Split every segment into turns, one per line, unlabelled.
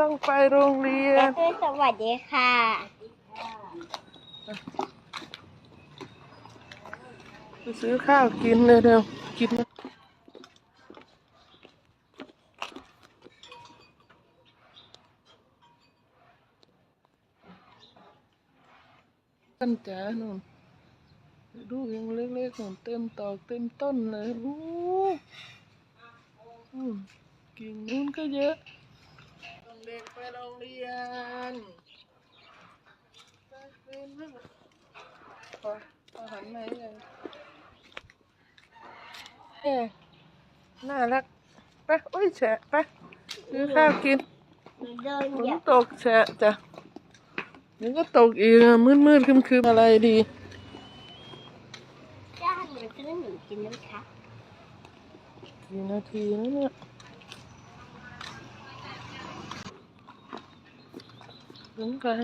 ต้องไปโรงเรียน
คือสวัสดีค่ะ
ไปซื้อข้าวกินเลยเร็วกินนะต้นจ๋าหนุ่นดูยังเล็กๆหนุ่นเต็มตอกเต็มต้นเลยอู้อืมกิ่งนู้นก็เยอะต้อง เด็กไปโรงเรียนไปเรียนบ้างพอพอหันมาให้ยังเอ๊ะน่ารักไปอุ้ยแฉะไปซื้อข้าวกิน
เดิน
ฝ
อนย่า
ตกแฉะจ้ะเดี๋ยวก็ตกอีกอะมืดมืดๆคืมๆอะไรดี
จ้างหนูซื้อหนูกินน้ำคะ
กี่นาทีแล้วเนี่ย ถึงกัน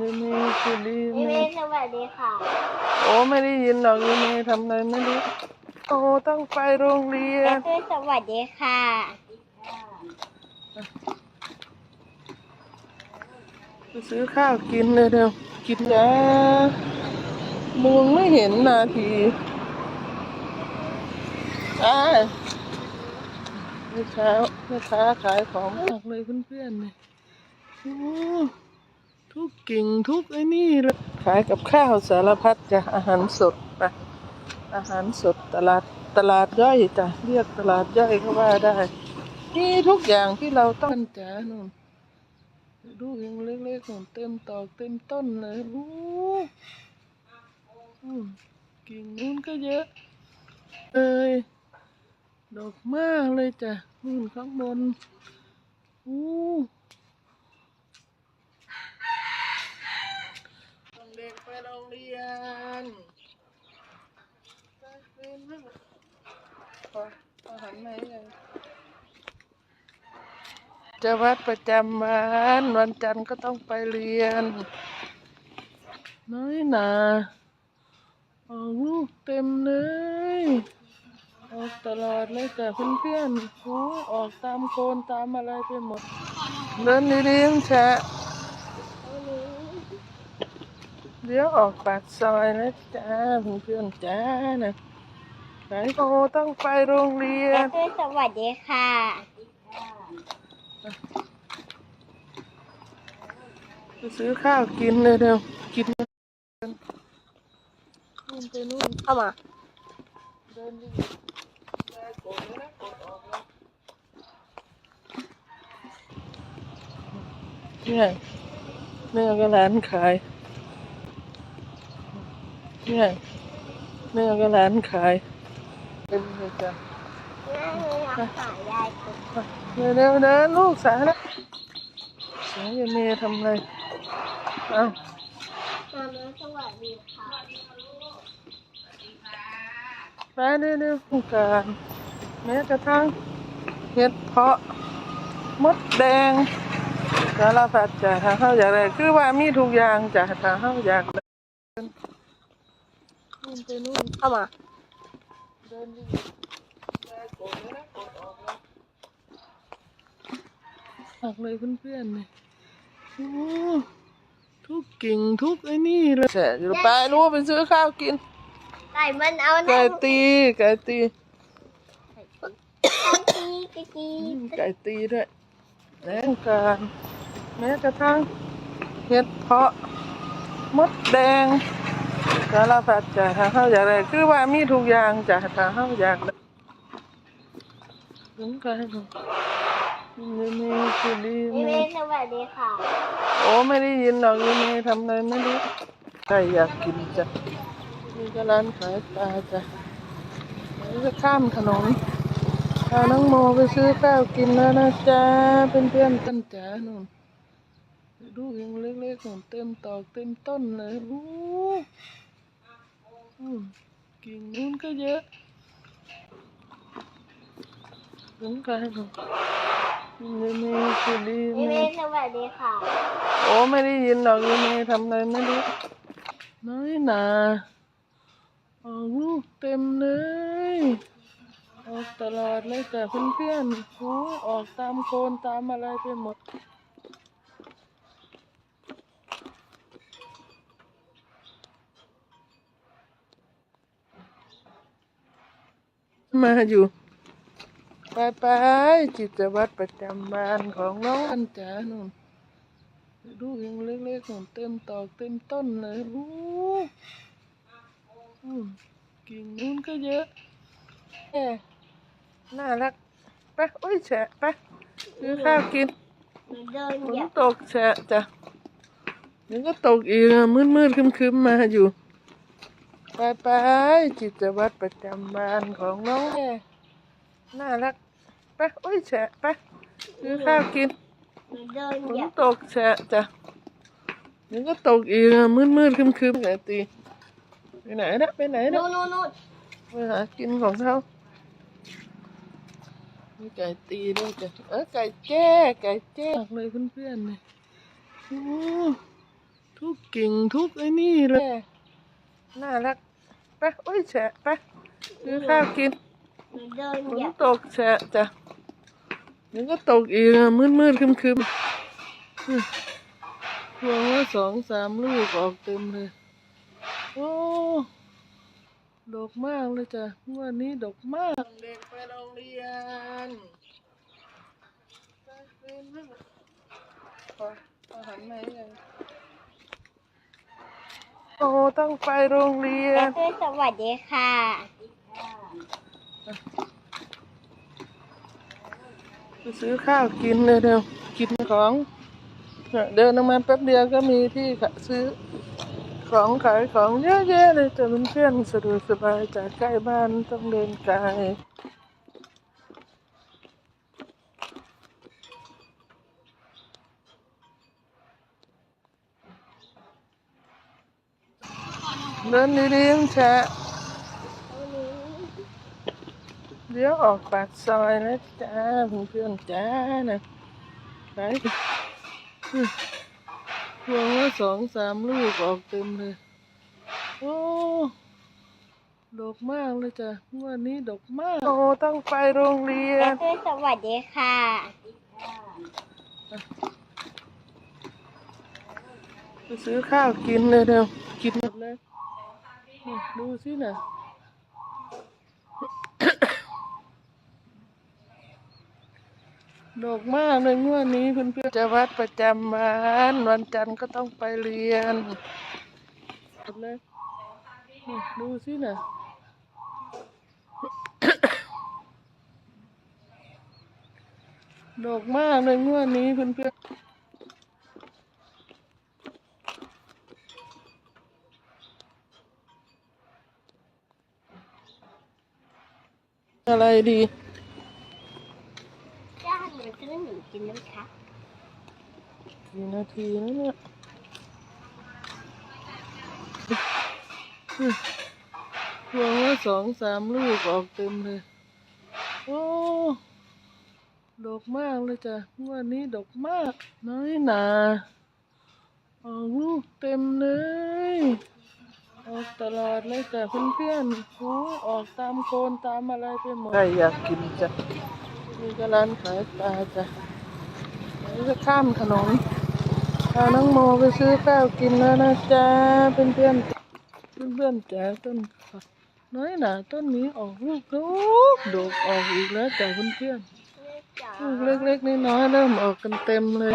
ยังมีคือดี
พี่
ไห
เม
ม
ย์สวัสดีค่ะ
โอ้ไม่ได้ยินหรอกยังมีทำอะไรไม่รู้โอ้ต้องไปโรงเรียน
คือสวัสดีค่ะ
ไปซื้อข้าวกินเลยเร็วกินจ้ามุงไม่เห็นนาทีอ้ายเมื่อเช้าแม่ค้าขายของมากเลยเพื่อนๆเนี่ยโอ้ ทุกกิ่งทุกไอ้นี่เลยขายกับข้าวสารพัดจ้ะอาหารสดไปอาหารสดตลาดตลาดย่อยจ้ะเรียกตลาดย่อยก็ว่าได้มีทุกอย่างที่เราต้องจ้านู่นดูยังเล็กๆหนุ่นเต็มตอกเต็มต้นเลยอู้กิ่งนู้นก็เยอะเอ้ยดอกมากเลยจ้ะนู่นข้างบนอู้ต้องเด็กไป โรงเรียนไปเรียนบ้าพอพอหันมาให้ยังจะวัดประจำวันวันจันทร์ก็ต้องไปเรียน น้อยหนาออกลูกเต็มเลยออกตลอดเลยจ้ะเพื่อนๆโอ้ยออกตามโคนตามอะไรไปหมด เดินดีๆนแชะ เดี๋ยวออกปากซอยแล้วจ้าเพื่อนๆจ้านะไหนโอต้องไปโรงเรียน
คือสวัสดีค่ะ
ไปซื้อข้าวกินเลยเร็วกินกันนู่นไปนู่น
เอามา
เดินดิได้กดเลยนะกดออกแล้วเนี่ยแม่ก็ร้านขาย เนี่ยแม่ก็ร้านขาย เป็นเลยจ้ะ
แม่อยากขายยายตุ๊ก
เร็วเร็วๆเดินลูกสานะเสียงยายเมย์ทำอะไรเอ้า
มาเมย์สวัสดีค่ะ
ไปเร็วๆผู้การแม้กระทั่งเห็ดเพาะมดแดงสารพัดจ้ะถ้าเขาอยากได้คือว่ามีทุกอย่างจ้ะถ้าเขาอยากได้ นู่นไปนู่น
เอามา
เดินดิได้กดเลยนะกดออกแล้วออกเลยเพื่อนๆเนี่ยโอ้ทุกกิ่งทุกไอ้นี่เลยแฉะอยู่ไปรู้ว่าไปซื้อข้าวกิน
ไก่มันเอา
ไก่
นะ
ตีไก่ตี
ไก่ตีไก่ตี
อืมไก่ตีด้วยแล้วการแม้กระทั่งเห็ดเพาะมดแดง สารพัดจ้ะถ้าเขาอยากได้คือว่ามีทุกอย่างจ้ะถ้าเขาอยากได้ถึงกันยังมีคือดี
พี่
ไห
เมย์สวัสดีค่ะ
โอ้ไม่ได้ยินหรอกยังมีทำอะไรไม่รู้ใครอยากกินจ้ะนี่ก็ร้านขายปลาจ้ะนี่จะข้ามถนนพาน้องโมไปซื้อข้าวกินแล้วนะจ๊ะเพื่อนๆกันจ๋าหนุ่นดูยังเล็กๆหนุ่นเต็มตอกเต็มต้นเลยอู้ กิ่งนู้นก็เยอะถึงกันหนุ่นยังมีคือดีไหม
พี่เมย์สวัสดีค่ะ
โอ้ไม่ได้ยินหรอกยังมีทำอะไรไม่รู้น้อยหนาออกลูกเต็มเลยออกตลอดเลยจ้ะเพื่อนๆโอ้ยออกตามโคนตามอะไรไปหมด มาอยู่ ไปไปจิตวัตรประจำบ้านของน้องอันจ๋านุ่นดูยังเล็กๆนุ่นเต็มตอกเต็มต้นเลยโอ้กิ่งนู้นก็เยอะแหมน่ารักไปโอ้ยแฉะไปซื้อข้าวกินฝนตกแฉะจ้ะเดี๋ยวก็ตกอีกมืดๆคึมๆมาอยู่ ไปไปๆจิตวัตรประจำบ้านของน้องแม่น่ารักไปโอ้ยแฉะไปซื้อข้าวกิน
หนูเดิน
ฝ
เห
น
ยียบ
ตกแฉะจ้ะเดี๋ยวก็ตกอีกอะมืดมืดๆครึมๆไงตีไปไหนนะไปไหนนะ
นู่นนู่นนู่น
ไปหากินของเขามีไก่ตีด้วยจ้ะเออไก่แจ้ไก่แจ้เลยเพื่อนๆเลยโอ้ทุกกิ่งทุกไอ้นี่เลยน่ารัก ไปโอ้ยแฉะไปซื้อข้าวกิน
หนูเดิน
ฝ
เห
น
ยียบ
ตกแฉะจ้ะเดี๋ยวก็ตกอีกอะมืดมืดๆครึมๆึมพวงละสองสามลูกออกเต็มเลย โอ้ดกมากเลยจ้ะงวันนี้ดกมากเด็กไปโรงเรียนไปเรียนเถอะไปอาหารไหนยัง โอ้ต้องไปโรงเรีย
แม่
น
ตุ้ยสวัสดีค่ะ
ไปซื้อข้าวกินเลยเดี๋ยวกินของเนี่ยเดินออกมาแป๊บเดียวก็มีที่ขะซื้อของขายของเยอะแยะเลยแต่เพื่อนๆสะดวกสบายจากใกล้บ้านต้องเดินไกล เดินดีๆต้องแชะเดี๋ยวออกปากซอยแล้วจ้าเพื่อนๆจ้านะไปอืมพวงละสองสามลูกออกเต็มเลย โอ้ดกมากเลยจ้ะงวันนี้ดกมาก โอ้ต้องไปโรงเรีย
แม่
น
ตุ้ยสวัสดีค่ะ
ไปซื้อข้าวกินเลยเดี๋ยวกินหมดเลย นี่ดูสินะดอกมากเลยงวดนี้เพื่อนๆจะวัดประจำวันวันจันทร์ก็ต้องไปเรียนเลยนี่ดูสินะดอกมากเลยงวดนี้เพื่อนๆ อะไรดี
จ้าหนูซื้อหนูกินน้ำค่ะ
กี่นาทีแล้วเนี่ยอืมพวงละสองสามลูกออกเต็มเลย โอ้ดกมากเลยจ้ะงวันนี้ดกมาก น้อยหนาออกลูกเต็มเลย ออกตลอดเลยจ้ะเพื่อนๆโอ้ยออกตามโคนตามอะไรไปหมดใครอยากกินจ้ะนี่ก็ร้านขายปลาจ้ะนี่จะข้ามถนนพาน้องโมไปซื้อข้าวกินแล้วนะจ๊ะเพื่อนเพื่อนๆเพื่อนๆจ๋าต้นผักน้อยหนาต้นนี้ออกลูกดกดกออกอีกแล้วจ้ะเพื่อนๆลูกเล็กๆน้อยๆเริ่มออกกันเต็มเลย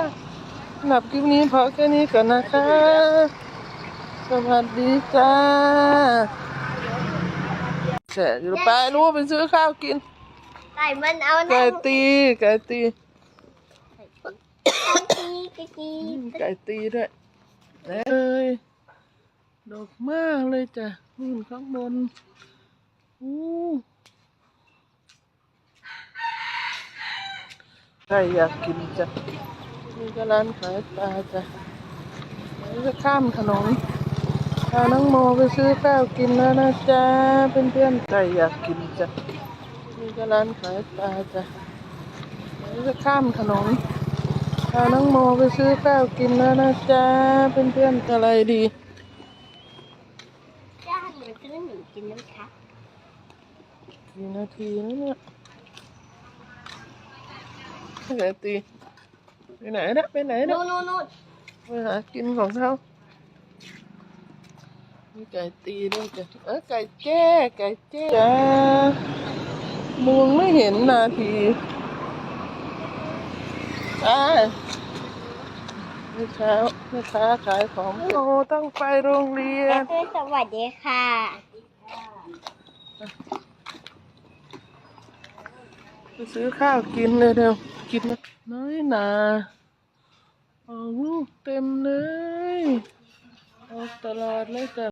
สำหรับคลิปนี้พอแค่นี้ก่อนนะคะ สวัสดีจ้าแฉะอยู่ไปรู้ไปซื้อข้าวกิน
ไก่มันเอา
ไก่
นะ
ตีไก่ตี
กีกีกี
อืมไก่ตีด้วยเลยดอกมากเลยจ้ะนู่นข้างบนอู้ใครอยากกินจ้ะนี่ก็ร้านขายปลาจ้ะนี่จะข้ามถนน พาน้องโมไปซื้อข้าวกินแล้วนะจ๊ะเพื่อนๆใครอยากกินจ้ะนี่ก็ร้านขายปลาจ้ะนี่จะข้ามถนนพาน้องโมไปซื้อข้าวกินแล้วนะจ๊ะเพื่อนๆอะไรดี
จ้าหนูซื้อหนูกินน้ำค่ะ
กี่กี่นาทีแล้วเนี่ยไปไหนตีไปไหนนะไปไหนนะ
นู่นนู่นนู่น
ไปหากินของเขา มีไก่ตีด้วยจ้ะเออไก่แจ้ไก่แจ้จ้ามองไม่เห็นนาทีอ่าเมื่อเช้าแม่ค้าขายของโอ้ต้องไปโรงเรีย
แม่
น
คือสวัสดีค่ะ
ไปซื้อข้าวกินเลยเร็วกินนะน้อยหนาออกลูกเต็มเลยออกตลอดเลยจ้ะ